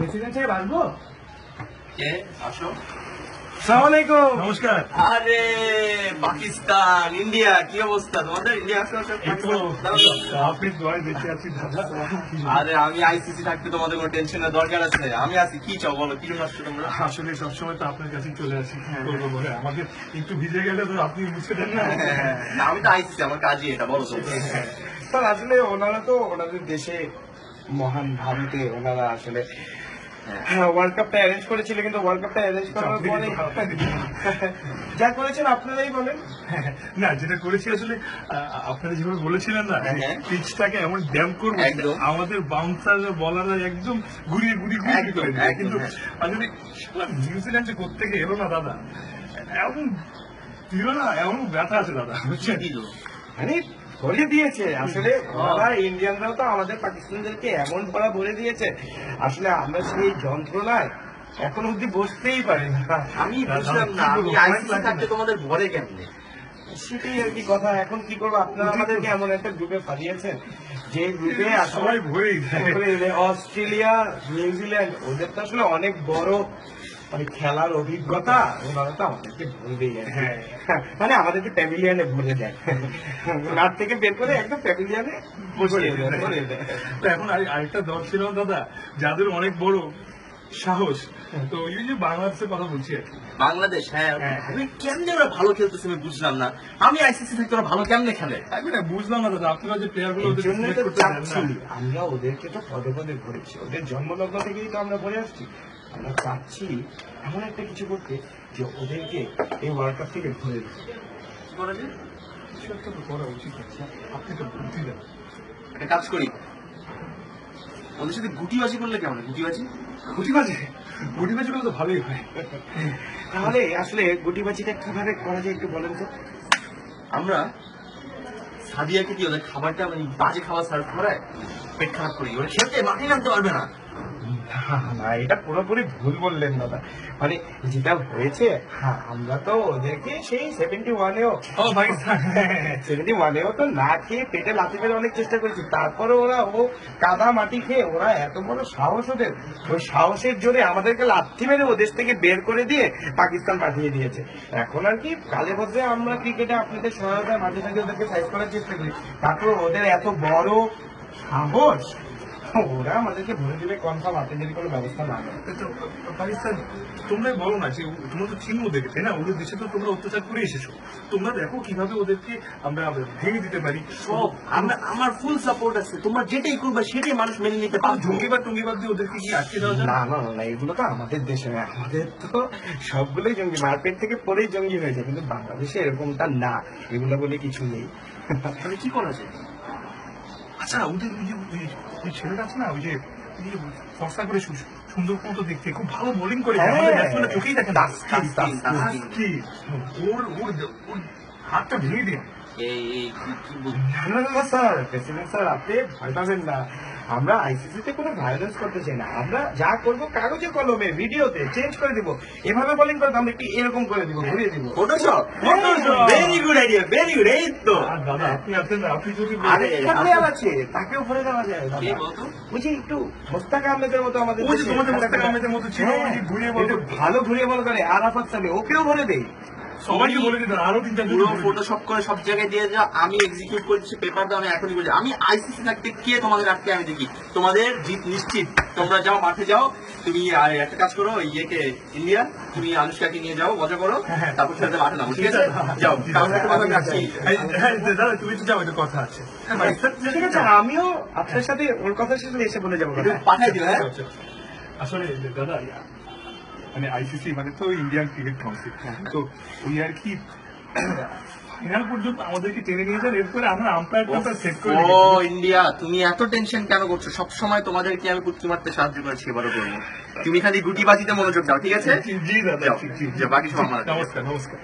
President সাহেব আসব? কে? আসো। সালাম নমস্কার। আরে পাকিস্তান ইন্ডিয়া কি অবস্থা? তোমাদের ইন্ডিয়া। আপনি দোয়ায় বেঁচে আছি আরে আমি আইসিসি থাকতে তোমাদের কোনো টেনশনের দরকার আছে? আমি আছি কি চাও বলো কি আসছো তোমরা? আসলে সবসময় তো আপনার কাছেই চলে আসি কি করব বলে? আমাদের একটু ভিজে গেলে তো আপনি মুছে দেন না। হ্যাঁ, আমি তো আইসিসি আমার কাজই এটা বলো তো। স্যার আসলে ওনারা তো ওনাদের দেশে মহান ভারতে ওনারা আসলে হ্যাঁ ওয়ার্ল্ড কাপটা অ্যারেঞ্জ করেছিল কিন্তু ওয়ার্ল্ড কাপটা অ্যারেঞ্জ করার পরে যা করেছেন আপনারাই বলেন না যেটা করেছি আসলে আপনারা যেভাবে বলেছিলেন না হ্যাঁ। পিচটাকে এমন ড্যাম করব। আমাদের বাউন্সার বলাররা একদম ঘুরিয়ে ঘুরিয়ে ঘুরিয়ে করে। কিন্তু হ্যাঁ। আসলে কোথেকে এলো না দাদা এমন দিল না এমন ব্যথা আছে দাদা বুঝছেন মানে ভরে দিয়েছে। আসলে ওরা ইন্ডিয়ানরাও তো আমাদের পাকিস্তানিদেরকে এমন ভরা ভরে দিয়েছে। আসলে আমরা সেই যন্ত্রণায় এখন অব্দি বসতেই পারি না। আমি বুঝলাম না আমি আইসিসি থাকতে তোমাদের ভরে কেমনে? সেটাই আর কি কথা। এখন কি করব? আপনারা আমাদেরকে এমন একটা গ্রুপে ফাঁদিয়েছেন যে গ্রুপে আসলে সবাই ভরেই অস্ট্রেলিয়া নিউজিল্যান্ড ওদের তো আসলে অনেক বড় মানে খেলার অভিজ্ঞতা ওনারা তো আমাদেরকে কি। হ্যাঁ। মানে আমাদেরকে প্যাভিলিয়ানে ভরে দেয় মাঠ থেকে বের করে একদম প্যাভিলিয়ানে বসিয়ে দেয়। তো এখন আরেকটা দল ছিল দাদা যাদের অনেক বড় সাহস। তো ওই যে বাংলাদেশের কথা বলছি। বাংলাদেশ হ্যাঁ। হ্যাঁ। আমি কেমনে ওরা ভালো খেলতেছে আমি বুঝলাম না। আমি আইসিসি থাকতে ওরা ভালো কেমনে খেলে? আমি না বুঝলাম না দাদা। আপনারা যে প্লেয়ারগুলো। আমরা ওদেরকে তো পদে পদে ভরেছি। ওদের জন্মলগ্ন থেকেই তো আমরা ভরে আসছি। আমরা চাচ্ছি এমন একটা কিছু করতে যে ওদেরকে এই ওয়ার্ল্ড কাপ থেকে ভরে দিতে করা যায়? কিছু একটা তো করা উচিত আছে। আপনি তো বুদ্ধি দেন। একটা কাজ করি। ওদের সাথে গুটিবাজি করলে কেমন? গুটিবাজি? গুটিবাজি? গুটিবাজি করলে তো ভালোই হয়। তাহলে আসলে গুটিবাজিটা কীভাবে করা যায় একটু বলেন তো। আমরা সাদিয়াকে দিয়ে ওদের খাবারটা মানে বাজে খাবার সার্ভ করায় পেট খারাপ করি। ওরা খেলতে মাঠে নামতে পারবে না। না এটা পুরোপুরি ভুল বললেন দাদা। মানে যেটা হয়েছে হ্যাঁ আমরা তো ওদেরকে সেই সেভেন্টি ওয়ানেও ও ভাই সেভেন্টি ওয়ানেও তো না খেয়ে পেটে লাথি মেরে অনেক চেষ্টা করেছি। তারপরে ওরা ও কাদা মাটি খেয়ে ওরা এত বড় সাহস ওদের। ওই সাহসের জোরে আমাদেরকে লাথি মেরে ও দেশ থেকে বের করে দিয়ে পাকিস্তান পাঠিয়ে দিয়েছে। এখন আর কি কালে ভদ্রে আমরা ক্রিকেটে আপনাদের সহায়তায় মাঝে মাঝে ওদেরকে সাইজ করার চেষ্টা করি। তারপর ওদের এত বড় সাহস ওরা আমাদেরকে ভরে দিবে কনফার্ম আপনি যদি কোনো ব্যবস্থা না নেন। পাকিস্তান তোমরাই বলো না যে তোমরা তো চিনো ওদেরকে তাই না? ওদের দেশে তো তোমরা অত্যাচার করে এসেছ। তোমরা দেখো কীভাবে ওদেরকে আমরা ভেঙে দিতে পারি। সব আমরা আমার ফুল সাপোর্ট আছে। তোমরা যেটাই করবে সেটাই মানুষ মেনে নিতে পারবে। জঙ্গিবাদ টঙ্গিবাদ দিয়ে ওদেরকে কি আটকে দেওয়া যায়? না না না, এগুলো তো আমাদের দেশে আমাদের তো সবগুলোই জঙ্গি মারপেট থেকে পরেই জঙ্গি হয়েছে কিন্তু বাংলাদেশে এরকমটা না। এগুলো বলে কিছু নেই। তাহলে কি করা যায়? আচ্ছা ওদের ওই যে ওই- ওই ছেলেটা আছে না ওই যে ওই যে ফর্সা করে সু- সুন্দর মতো দেখতে খুব ভালো বোলিং করে হ্যাঁ। আমাদের ব্যাটসম্যানরা চোখেই দেখে না তাসকিন, তাসকিন। কি ওর ওর ওর হাতটা ভেঙে দিন এই এই কি- কি বল- না না না, না স্যার প্রেসিডেন্ট স্যার আপনি ভয় পাবেন না আমরা আইসিসিতে কোনো ভায়োলেন্স করতে চাই না। আমরা যা করব কাগজে কলমে ভিডিওতে চেঞ্জ করে দিব। এভাবে বোলিং করে আমরা একটু এরকম করে দিব ঘুরিয়ে দিব। Photoshop! Very good idea very good এই তো। দাদা আপনি আছেন আপনি যদি আরে, আছে তাকেও ভরে দেওয়া যায়। কে বলতো? যে একটু মোস্তাক আহমেদের মতো আমাদের তোমাদের মোস্তাক আহমেদের মতো ছিল, হ্যাঁ, ঘুরিয়ে বল ভালো ঘুরিয়ে বল করে আরাফাত সালে ওকেও ভরে দেই। সবাইকে বলে আরও তিন চারজন পুরো ফটোশপ করে সব জায়গায় দিয়ে যাও আমি এক্সিকিউট করছি পেপার দাও আমি এখনই বলছি আমি আইসিসি থাকতে কে তোমাদের আটকে আমি দেখি। তোমাদের জিত নিশ্চিত। তোমরা যাও মাঠে যাও তুমি একটা কাজ করো ইয়েকে ইন্ডিয়া তুমি আনুষ্কাকে নিয়ে যাও মজা করো হ্যাঁ। তারপর সাথে মাঠে নামো ঠিক আছে? যাও হ্যাঁ, তুমি তো যাও কথা আছে। হ্যাঁ, ঠিক আছে আমিও আপনার সাথে ওর কথা শেষে এসে বলে যাব একটু পাঠাই দিও হ্যাঁ? আসলে দাদা মানে আইসিসি মানে তো ইন্ডিয়ান ক্রিকেট কাউন্সিল তো ওই আর কি ফাইনাল পর্যন্ত আমাদেরকে টেনে নিয়ে যান এরপরে আমরা সেট করে ও ইন্ডিয়া তুমি এত টেনশন কেন করছ? সব সময় তোমাদেরকে আমি পুটকি মারতে সাহায্য করেছি এবারও করব। তুমি খালি গুটি বাজিতে মনোযোগ দাও ঠিক আছে? জি দাদা বাকি সব আমার নমস্কার নমস্কার।